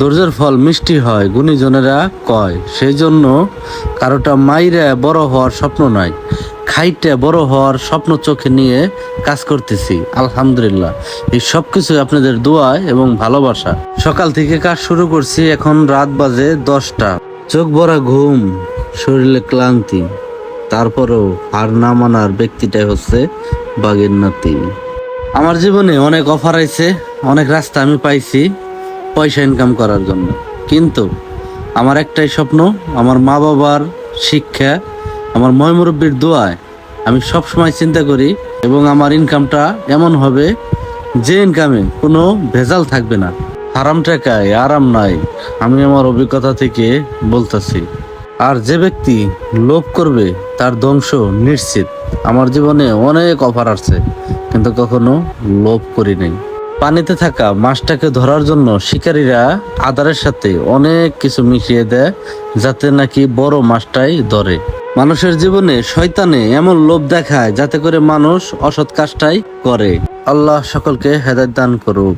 ধৈর্যের ফল মিষ্টি হয়, গুণীজনেরা কয় সেই জন্য কারোটা মাইরা বড় হওয়ার স্বপ্ন নাই খাইতে বড় হওয়ার স্বপ্ন চোখে নিয়ে কাজ করতেছি, আলহামদুলিল্লাহ। এই সব কিছু আপনাদের দোয়া এবং ভালোবাসা। সকাল থেকে কাজ শুরু করছি এখন রাত বাজে দশটা। চোখ ভরা ঘুম, শরীরে ক্লান্তি, তারপরেও হার না মানার ব্যক্তিটাই হচ্ছে বাগের নাতি আমার জীবনে অনেক অফার আইছে, অনেক রাস্তা আমি পাইছি পয়সা ইনকাম করার জন্য। কিন্তু আমার একটাই স্বপ্ন, আমার মা বাবার শিক্ষা, আমার ময়মুরব্বীর দোয়ায় আমি সব সময় চিন্তা করি এবং আমার ইনকামটা এমন হবে যে ইনকামে কোনো ভেজাল থাকবে না। হারাম টাকায় আরাম নাই, আমি আমার অভিজ্ঞতা থেকে বলতেছি। আর যে ব্যক্তি লোভ করবে, তার ধ্বংস নিশ্চিত। আমার জীবনে অনেক অফার আছে কিন্তু কখনো লোভ করি নাই। পানিতে থাকা মাছটাকে ধরার জন্য শিকারীরা আদারের সাথে অনেক কিছু মিশিয়ে দেয়, যাতে নাকি বড় মাছটাই ধরে। মানুষের জীবনে শয়তানে এমন লোভ দেখায়, যাতে করে মানুষ অসৎ কাজটাই করে। আল্লাহ সকলকে হেদায় দান করুক।